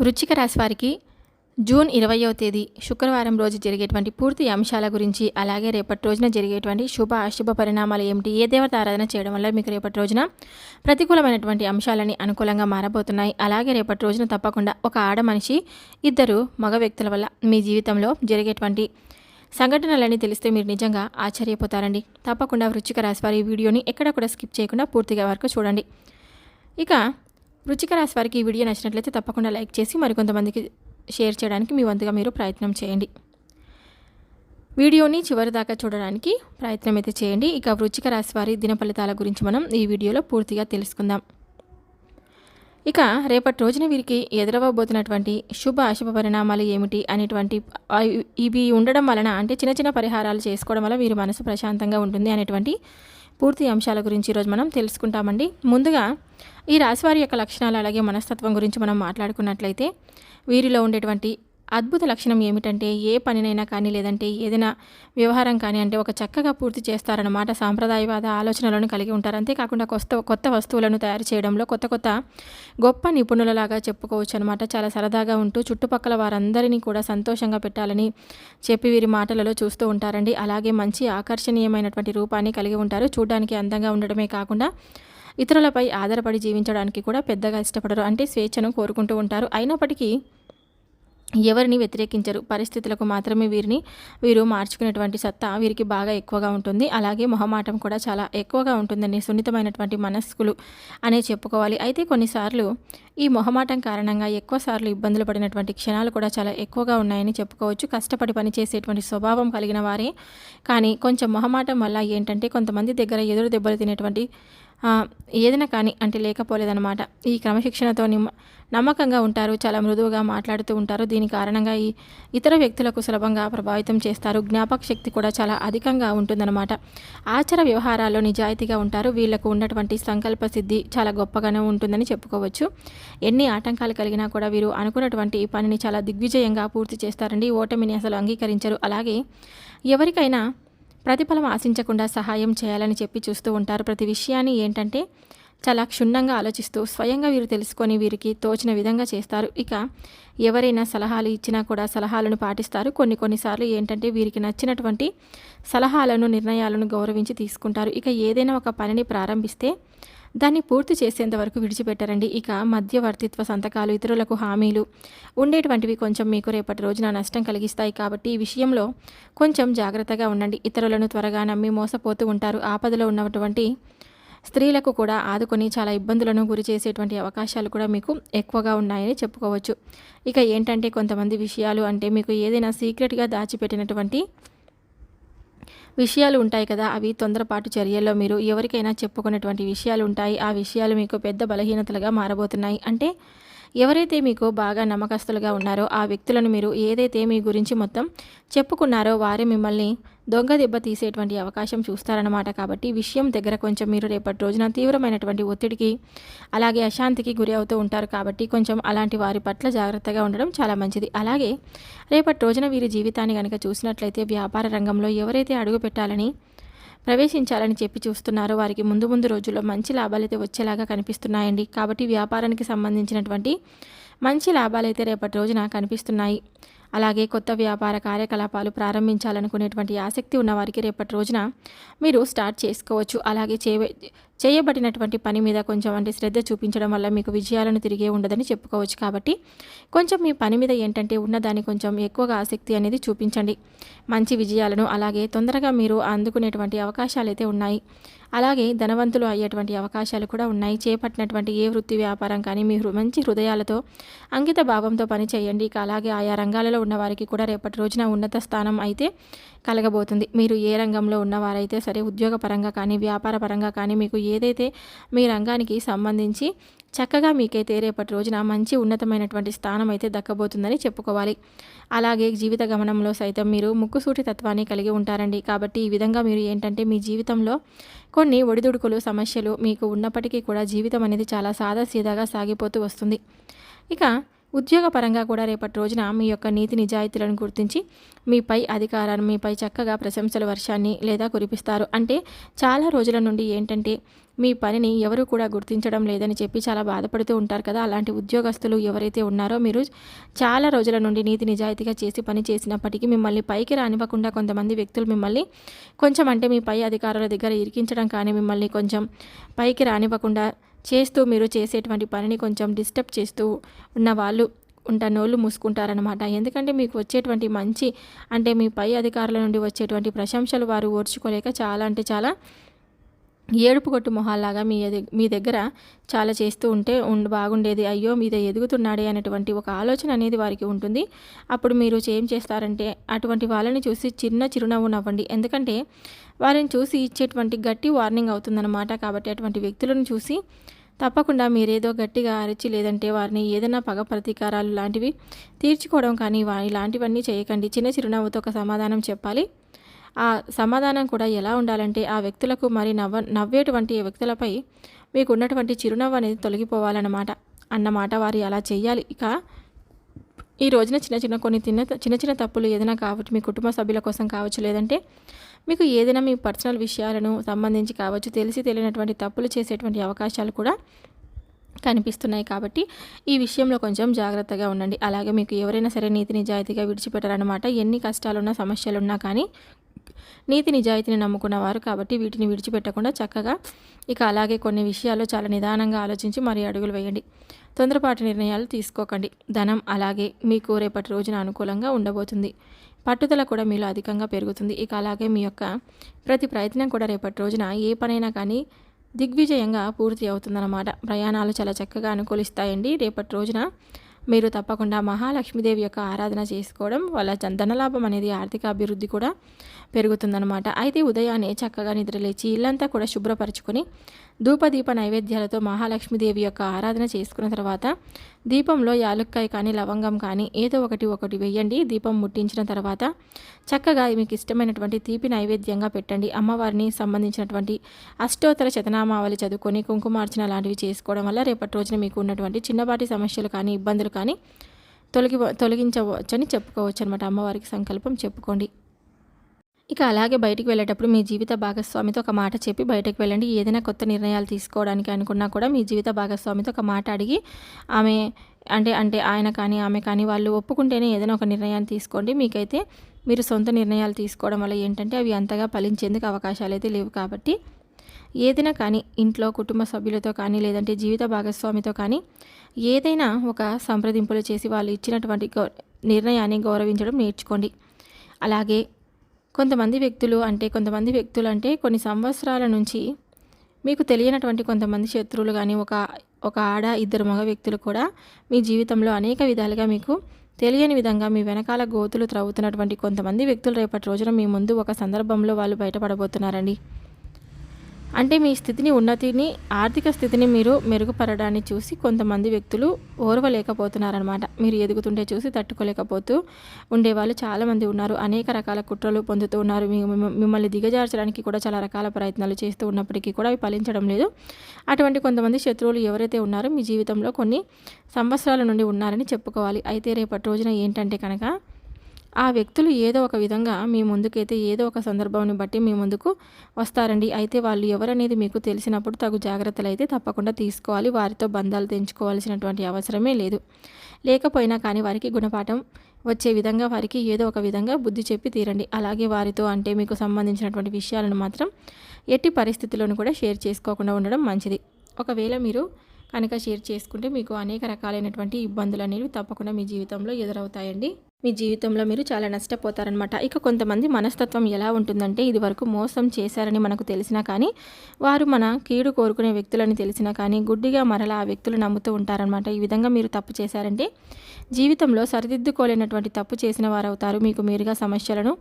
వృచ్చిక రాశి వారికి జూన్ ఇరవయో తేదీ శుక్రవారం రోజు జరిగేటువంటి పూర్తి అంశాల గురించి అలాగే రేపటి రోజున జరిగేటువంటి శుభ అశుభ పరిణామాలు ఏమిటి ఏ దేవత ఆరాధన చేయడం వల్ల మీకు రేపటి రోజున ప్రతికూలమైనటువంటి అంశాలని అనుకూలంగా మారబోతున్నాయి. అలాగే రేపటి రోజున తప్పకుండా ఒక ఆడ మనిషి ఇద్దరు మగ వ్యక్తుల వల్ల మీ జీవితంలో జరిగేటువంటి సంఘటనలని తెలిస్తే మీరు నిజంగా ఆశ్చర్యపోతారండి. తప్పకుండా వృచ్చిక రాశి వారి వీడియోని ఎక్కడ కూడా స్కిప్ చేయకుండా పూర్తిగా వరకు చూడండి. ఇక రుచిక రాశి వారికి ఈ వీడియో నచ్చినట్లయితే తప్పకుండా లైక్ చేసి మరికొంతమందికి షేర్ చేయడానికి మీ వంతుగా మీరు ప్రయత్నం చేయండి. వీడియోని చివరి దాకా చూడడానికి ప్రయత్నం అయితే చేయండి. ఇక వృచ్చిక రాశి వారి దిన ఫలితాల గురించి మనం ఈ వీడియోలో పూర్తిగా తెలుసుకుందాం. ఇక రేపటి రోజున వీరికి ఎదురవబోతున్నటువంటి శుభ అశుభ పరిణామాలు ఏమిటి అనేటువంటి ఇవి ఉండడం వలన అంటే చిన్న చిన్న పరిహారాలు చేసుకోవడం వల్ల వీరి మనసు ప్రశాంతంగా ఉంటుంది అనేటువంటి పూర్తి అంశాల గురించి ఈరోజు మనం తెలుసుకుంటామండి. ముందుగా ఈ రాశివారి యొక్క లక్షణాలు అలాగే మనస్తత్వం గురించి మనం మాట్లాడుకున్నట్లయితే వీరిలో ఉండేటువంటి అద్భుత లక్షణం ఏమిటంటే ఏ పనినైనా కానీ లేదంటే ఏదైనా వ్యవహారం కానీ అంటే ఒక చక్కగా పూర్తి చేస్తారన్నమాట. సాంప్రదాయవాద ఆలోచనలను కలిగి ఉంటారు. అంతేకాకుండా కొత్త కొత్త వస్తువులను తయారు చేయడంలో కొత్త కొత్త గొప్ప నిపుణులలాగా చెప్పుకోవచ్చు అనమాట చాలా సరదాగా ఉంటూ చుట్టుపక్కల వారందరినీ కూడా సంతోషంగా పెట్టాలని చెప్పి వీరి మాటలలో చూస్తూ ఉంటారండి. అలాగే మంచి ఆకర్షణీయమైనటువంటి రూపాన్ని కలిగి ఉంటారు. చూడడానికి అందంగా ఉండడమే కాకుండా ఇతరులపై ఆధారపడి జీవించడానికి కూడా పెద్దగా ఇష్టపడరు. అంటే స్వేచ్ఛను కోరుకుంటూ ఉంటారు. అయినప్పటికీ ఎవరిని వ్యతిరేకించరు. పరిస్థితులకు మాత్రమే వీరిని వీరు మార్చుకునేటువంటి సత్తా వీరికి బాగా ఎక్కువగా ఉంటుంది. అలాగే మొహమాటం కూడా చాలా ఎక్కువగా ఉంటుందండి సున్నితమైనటువంటి మనస్కులు అనే చెప్పుకోవాలి. అయితే కొన్నిసార్లు ఈ మొహమాటం కారణంగా ఎక్కువ సార్లు ఇబ్బందులు పడినటువంటి క్షణాలు కూడా చాలా ఎక్కువగా ఉన్నాయని చెప్పుకోవచ్చు. కష్టపడి పనిచేసేటువంటి స్వభావం కలిగిన వారే. కానీ కొంచెం మొహమాటం వల్ల ఏంటంటే కొంతమంది దగ్గర ఎదురు దెబ్బలు తినేటువంటి ఏదైనా కానీ అంటే లేకపోలేదన్నమాట. ఈ క్రమశిక్షణతో నిమ్మ నమ్మకంగా ఉంటారు చాలా మృదువుగా మాట్లాడుతూ ఉంటారు. దీని కారణంగా ఈ ఇతర వ్యక్తులకు సులభంగా ప్రభావితం చేస్తారు. జ్ఞాపక శక్తి కూడా చాలా అధికంగా ఉంటుందన్నమాట. ఆచార వ్యవహారాల్లో నిజాయితీగా ఉంటారు. వీళ్ళకు ఉన్నటువంటి సంకల్ప సిద్ధి చాలా గొప్పగానే ఉంటుందని చెప్పుకోవచ్చు. ఎన్ని ఆటంకాలు కలిగినా కూడా వీరు అనుకున్నటువంటి పనిని చాలా దిగ్విజయంగా పూర్తి చేస్తారండి. ఓటమిని అసలు అంగీకరించరు. అలాగే ఎవరికైనా ప్రతిఫలం ఆశించకుండా సహాయం చేయాలని చెప్పి చూస్తూ ఉంటారు ప్రతి విషయాన్ని. ఏంటంటే చాలా క్షుణ్ణంగా ఆలోచిస్తూ స్వయంగా వీరు తెలుసుకొని వీరికి తోచిన విధంగా చేస్తారు. ఇక ఎవరైనా సలహాలు ఇచ్చినా కూడా సలహాలను పాటిస్తారు. కొన్ని కొన్నిసార్లు ఏంటంటే వీరికి నచ్చినటువంటి సలహాలను నిర్ణయాలను గౌరవించి తీసుకుంటారు. ఇక ఏదైనా ఒక పనిని ప్రారంభిస్తే దాన్ని పూర్తి చేసేంత వరకు విడిచిపెట్టారండి. ఇక మధ్యవర్తిత్వ సంతకాలు ఇతరులకు హామీలు ఉండేటువంటివి కొంచెం మీకు రేపటి రోజున నష్టం కలిగిస్తాయి కాబట్టి ఈ విషయంలో కొంచెం జాగ్రత్తగా ఉండండి. ఇతరులను త్వరగా నమ్మి మోసపోతూ ఉంటారు. ఆపదలో ఉన్నటువంటి స్త్రీలకు కూడా ఆదుకొని చాలా ఇబ్బందులను గురి చేసేటువంటి అవకాశాలు కూడా మీకు ఎక్కువగా ఉన్నాయని చెప్పుకోవచ్చు. ఇక ఏంటంటే కొంతమంది విషయాలు అంటే మీకు ఏదైనా సీక్రెట్గా దాచిపెట్టినటువంటి విషయాలు ఉంటాయి కదా అవి తొందరపాటు చర్యల్లో మీరు ఎవరికైనా చెప్పుకున్నటువంటి విషయాలు ఉంటాయి. ఆ విషయాలు మీకు పెద్ద బలహీనతలుగా మారబోతున్నాయి. అంటే ఎవరైతే మీకు బాగా నమ్మకస్తులుగా ఉన్నారో ఆ వ్యక్తులను మీరు ఏదైతే మీ గురించి మొత్తం చెప్పుకున్నారో వారే మిమ్మల్ని దొంగ దెబ్బ తీసేటువంటి అవకాశం చూస్తారన్నమాట. కాబట్టి విషయం దగ్గర కొంచెం మీరు రేపటి రోజున తీవ్రమైనటువంటి ఒత్తిడికి అలాగే అశాంతికి గురి అవుతూ ఉంటారు కాబట్టి కొంచెం అలాంటి వారి పట్ల జాగ్రత్తగా ఉండడం చాలా మంచిది. అలాగే రేపటి రోజున వీరి జీవితాన్ని కనుక చూసినట్లయితే వ్యాపార రంగంలో ఎవరైతే అడుగు పెట్టాలని ప్రవేశించాలని చెప్పి చూస్తున్నారో వారికి ముందు ముందు రోజుల్లో మంచి లాభాలైతే వచ్చేలాగా కనిపిస్తున్నాయండి. కాబట్టి వ్యాపారానికి సంబంధించినటువంటి మంచి లాభాలైతే రేపటి రోజున కనిపిస్తున్నాయి. అలాగే కొత్త వ్యాపార కార్యకలాపాలు ప్రారంభించాలనుకునేటువంటి ఆసక్తి ఉన్నవారికి రేపటి రోజున మీరు స్టార్ట్ చేసుకోవచ్చు. అలాగే చే చేయబడినటువంటి పని మీద కొంచెం అంటే శ్రద్ధ చూపించడం వల్ల మీకు విజయాలను తిరిగే ఉండదని చెప్పుకోవచ్చు కాబట్టి కొంచెం మీ పని మీద ఏంటంటే ఉన్నదాన్ని కొంచెం ఎక్కువగా ఆసక్తి అనేది చూపించండి. మంచి విజయాలను అలాగే తొందరగా మీరు అందుకునేటువంటి అవకాశాలు అయితే ఉన్నాయి. అలాగే ధనవంతులు అయ్యేటువంటి అవకాశాలు కూడా ఉన్నాయి. చేపట్టినటువంటి ఏ వృత్తి వ్యాపారం కానీ మీ మంచి హృదయాలతో అంకిత భావంతో పని చేయండి. ఇక అలాగే ఆయా రంగాలలో ఉన్నవారికి కూడా రేపటి రోజున ఉన్నత స్థానం అయితే కలగబోతుంది. మీరు ఏ రంగంలో ఉన్నవారైతే సరే ఉద్యోగ పరంగా కానీ వ్యాపార పరంగా కానీ మీకు ఏదైతే మీ రంగానికి సంబంధించి చక్కగా మీకైతే రేపటి రోజున మంచి ఉన్నతమైనటువంటి స్థానం అయితే దక్కబోతుందని చెప్పుకోవాలి. అలాగే జీవిత గమనంలో సైతం మీరు ముక్కుసూటి తత్వాన్ని కలిగి ఉంటారండి. కాబట్టి ఈ విధంగా మీరు ఏంటంటే మీ జీవితంలో కొన్ని ఒడిదుడుకులు సమస్యలు మీకు ఉన్నప్పటికీ కూడా జీవితం అనేది చాలా సాదాసీదాగా సాగిపోతూ వస్తుంది. ఇక ఉద్యోగపరంగా కూడా రేపటి రోజున మీ యొక్క నీతి నిజాయితీలను గుర్తించి మీపై అధికారాన్ని మీపై చక్కగా ప్రశంసల వర్షాన్ని లేదా కురిపిస్తారు. అంటే చాలా రోజుల నుండి ఏంటంటే మీ పనిని ఎవరు కూడా గుర్తించడం లేదని చెప్పి చాలా బాధపడుతూ ఉంటారు కదా. అలాంటి ఉద్యోగస్తులు ఎవరైతే ఉన్నారో మీరు చాలా రోజుల నుండి నీతి నిజాయితీగా చేసి పని చేసినప్పటికీ మిమ్మల్ని పైకి రానివ్వకుండా కొంతమంది వ్యక్తులు మిమ్మల్ని కొంచెం అంటే మీ పై అధికారుల దగ్గర ఇరికించడం కానీ మిమ్మల్ని కొంచెం పైకి రానివ్వకుండా చేస్తూ మీరు చేసేటువంటి పనిని కొంచెం డిస్టర్బ్ చేస్తూ ఉన్న వాళ్ళు ఉంట నోళ్ళు మూసుకుంటారనమాట ఎందుకంటే మీకు వచ్చేటువంటి మంచి అంటే మీ పై అధికారుల నుండి వచ్చేటువంటి ప్రశంసలు వారు ఓర్చుకోలేక చాలా అంటే చాలా ఏడుపు కొట్టు మొహాల్లాగా మీ మీ దగ్గర చాలా చేస్తూ ఉంటే ఉండి బాగుండేది. అయ్యో మీద ఎదుగుతున్నాడే అనేటువంటి ఒక ఆలోచన అనేది వారికి ఉంటుంది. అప్పుడు మీరు ఏం చేస్తారంటే అటువంటి వాళ్ళని చూసి చిన్న చిరునవ్వు నవ్వండి. ఎందుకంటే వారిని చూసి ఇచ్చేటువంటి గట్టి వార్నింగ్ అవుతుందన్నమాట. కాబట్టి అటువంటి వ్యక్తులను చూసి తప్పకుండా మీరేదో గట్టిగా అరిచి లేదంటే వారిని ఏదైనా పగ ప్రతీకారాలు లాంటివి తీర్చుకోవడం కానీ ఇలాంటివన్నీ చేయకండి. చిన్న చిరునవ్వుతో ఒక సమాధానం చెప్పాలి. ఆ సమాధానం కూడా ఎలా ఉండాలంటే ఆ వ్యక్తులకు మరి నవ్వ నవ్వేటువంటి వ్యక్తులపై మీకు ఉన్నటువంటి చిరునవ్వు అనేది తొలగిపోవాలన్నమాట. అన్నమాట వారు అలా చేయాలి ఇక ఈ రోజున చిన్న చిన్న కొన్ని తిన్న చిన్న చిన్న తప్పులు ఏదైనా కావచ్చు మీ కుటుంబ సభ్యుల కోసం కావచ్చు లేదంటే మీకు ఏదైనా మీ పర్సనల్ విషయాలను సంబంధించి కావచ్చు తెలిసి తెలియనటువంటి తప్పులు చేసేటువంటి అవకాశాలు కూడా కనిపిస్తున్నాయి కాబట్టి ఈ విషయంలో కొంచెం జాగ్రత్తగా ఉండండి. అలాగే మీకు ఎవరైనా సరే నీతి నిజాయితీగా విడిచిపెట్టారనమాట ఎన్ని కష్టాలున్నా సమస్యలున్నా కానీ నీతి నిజాయితీని నమ్ముకున్నవారు కాబట్టి వీటిని విడిచిపెట్టకుండా చక్కగా ఇక అలాగే కొన్ని విషయాల్లో చాలా నిదానంగా ఆలోచించి మరి అడుగులు వేయండి. తొందరపాటు నిర్ణయాలు తీసుకోకండి. ధనం అలాగే మీకు రేపటి రోజున అనుకూలంగా ఉండబోతుంది. పట్టుదల కూడా మీలో అధికంగా పెరుగుతుంది. ఇక అలాగే మీ యొక్క ప్రతి ప్రయత్నం కూడా రేపటి రోజున ఏ పనైనా కానీ దిగ్విజయంగా పూర్తి అవుతుందన్నమాట. ప్రయాణాలు చాలా చక్కగా అనుకూలిస్తాయండి. రేపటి రోజున మీరు తప్పకుండా మహాలక్ష్మీదేవి యొక్క ఆరాధన చేసుకోవడం వల్ల ధనలాభం అనేది ఆర్థిక అభివృద్ధి కూడా పెరుగుతుందనమాట అయితే ఉదయాన్నే చక్కగా నిద్రలేచి ఇల్లంతా కూడా శుభ్రపరచుకొని ధూపదీప నైవేద్యాలతో మహాలక్ష్మీదేవి యొక్క ఆరాధన చేసుకున్న తర్వాత దీపంలో యాలుక్కాయ కానీ లవంగం కానీ ఏదో ఒకటి ఒకటి వేయండి. దీపం ముట్టించిన తర్వాత చక్కగా మీకు ఇష్టమైనటువంటి తీపి నైవేద్యంగా పెట్టండి. అమ్మవారిని సంబంధించినటువంటి అష్టోత్తర శతనామావళి చదువుకొని కుంకుమార్చన లాంటివి చేసుకోవడం వల్ల రేపటి రోజున మీకు ఉన్నటువంటి చిన్నపాటి సమస్యలు కానీ ఇబ్బందులు కానీ తొలగి తొలగించవచ్చని చెప్పుకోవచ్చు అనమాట అమ్మవారికి సంకల్పం చెప్పుకోండి. ఇక అలాగే బయటికి వెళ్ళేటప్పుడు మీ జీవిత భాగస్వామితో ఒక మాట చెప్పి బయటకు వెళ్ళండి. ఏదైనా కొత్త నిర్ణయాలు తీసుకోవడానికి అనుకున్నా కూడా మీ జీవిత భాగస్వామితో ఒక మాట అడిగి ఆమె అంటే అంటే ఆయన కానీ ఆమె కానీ వాళ్ళు ఒప్పుకుంటేనే ఏదైనా ఒక నిర్ణయాన్ని తీసుకోండి. మీకైతే మీరు సొంత నిర్ణయాలు తీసుకోవడం వల్ల ఏంటంటే అవి అంతగా ఫలించేందుకు అవకాశాలు అయితే లేవు కాబట్టి. ఏదైనా కానీ ఇంట్లో కుటుంబ సభ్యులతో కానీ లేదంటే జీవిత భాగస్వామితో కానీ ఏదైనా ఒక సంప్రదింపులు చేసి వాళ్ళు ఇచ్చినటువంటి నిర్ణయాన్ని గౌరవించడం నేర్చుకోండి. అలాగే కొంతమంది వ్యక్తులు అంటే కొంతమంది వ్యక్తులు అంటే కొన్ని సంవత్సరాల నుంచి మీకు తెలియనటువంటి కొంతమంది శత్రువులు కానీ ఒక ఒక ఆడ ఇద్దరు మగ వ్యక్తులు కూడా మీ జీవితంలో అనేక విధాలుగా మీకు తెలియని విధంగా మీ వెనకాల గోతులు త్రవ్వుతున్నటువంటి కొంతమంది వ్యక్తులు రేపటి రోజున మీ ముందు ఒక సందర్భంలో వాళ్ళు బయటపడబోతున్నారండి. అంటే మీ స్థితిని ఉన్నతిని ఆర్థిక స్థితిని మీరు మెరుగుపరడాన్ని చూసి కొంతమంది వ్యక్తులు ఓర్వలేకపోతున్నారనమాట మీరు ఎదుగుతుంటే చూసి తట్టుకోలేకపోతూ ఉండేవాళ్ళు చాలామంది ఉన్నారు. అనేక రకాల కుట్రలు పొందుతూ ఉన్నారు. మిమ్మల్ని దిగజార్చడానికి కూడా చాలా రకాల ప్రయత్నాలు చేస్తూ ఉన్నప్పటికీ కూడా అవి ఫలించడం లేదు. అటువంటి కొంతమంది శత్రువులు ఎవరైతే ఉన్నారో మీ జీవితంలో కొన్ని సంవత్సరాల నుండి ఉన్నారని చెప్పుకోవాలి. అయితే రేపటి రోజున ఏంటంటే కనుక ఆ వ్యక్తులు ఏదో ఒక విధంగా మీ ముందుకైతే ఏదో ఒక సందర్భాన్ని బట్టి మీ ముందుకు వస్తారండి. అయితే వాళ్ళు ఎవరనేది మీకు తెలిసినప్పుడు తగు జాగ్రత్తలు అయితే తప్పకుండా తీసుకోవాలి. వారితో బంధాలు తెంచుకోవాల్సినటువంటి అవసరమే లేదు. లేకపోయినా కానీ వారికి గుణపాఠం వచ్చే విధంగా వారికి ఏదో ఒక విధంగా బుద్ధి చెప్పి తీరండి. అలాగే వారితో అంటే మీకు సంబంధించినటువంటి విషయాలను మాత్రం ఎట్టి పరిస్థితుల్లోనూ కూడా షేర్ చేసుకోకుండా ఉండడం మంచిది. ఒకవేళ మీరు కనుక షేర్ చేసుకుంటే మీకు అనేక రకాలైనటువంటి ఇబ్బందులు అనేవి తప్పకుండా మీ జీవితంలో ఎదురవుతాయండి. మీ జీవితంలో మీరు చాలా నష్టపోతారనమాట ఇక కొంతమంది మనస్తత్వం ఎలా ఉంటుందంటే ఇది వరకు మోసం చేశారని మనకు తెలిసినా కానీ వారు మన కీడు కోరుకునే వ్యక్తులని తెలిసినా కానీ గుడ్డిగా మరలా ఆ వ్యక్తులు నమ్ముతూ ఉంటారనమాట ఈ విధంగా మీరు తప్పు చేశారంటే జీవితంలో సరిదిద్దుకోలేనటువంటి తప్పు చేసిన వారవుతారు. మీకు మీరుగా సమస్యలను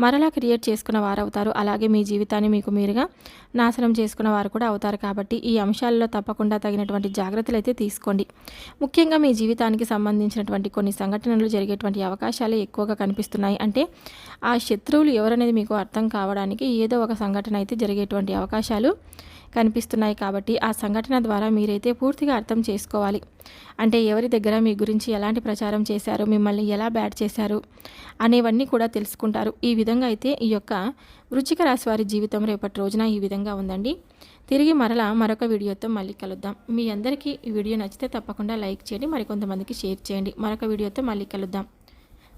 మరలా క్రియేట్ చేసుకున్న వారవుతారు. అలాగే మీ జీవితాన్ని మీకు మీరుగా నాశనం చేసుకున్న వారు కూడా అవుతారు. కాబట్టి ఈ అంశాలలో తప్పకుండా తగినటువంటి జాగ్రత్తలు అయితే తీసుకోండి. ముఖ్యంగా మీ జీవితానికి సంబంధించినటువంటి కొన్ని సంఘటనలు జరిగేటువంటి అవకాశం అవకాశాలే ఎక్కువగా కనిపిస్తున్నాయి. అంటే ఆ శత్రువులు ఎవరనేది మీకు అర్థం కావడానికి ఏదో ఒక సంఘటన అయితే జరిగేటువంటి అవకాశాలు కనిపిస్తున్నాయి కాబట్టి ఆ సంఘటన ద్వారా మీరైతే పూర్తిగా అర్థం చేసుకోవాలి. అంటే ఎవరి దగ్గర మీ గురించి ఎలాంటి ప్రచారం చేశారు మిమ్మల్ని ఎలా బ్యాడ్ చేశారు అనేవన్నీ కూడా తెలుసుకుంటారు. ఈ విధంగా అయితే ఈ యొక్క వృచ్చిక రాశి వారి జీవితం రేపటి రోజున ఈ విధంగా ఉందండి. తిరిగి మరలా మరొక వీడియోతో మళ్ళీ కలుద్దాం. మీ అందరికీ ఈ వీడియో నచ్చితే తప్పకుండా లైక్ చేయండి మరికొంతమందికి షేర్ చేయండి. మరొక వీడియోతో మళ్ళీ కలుద్దాం.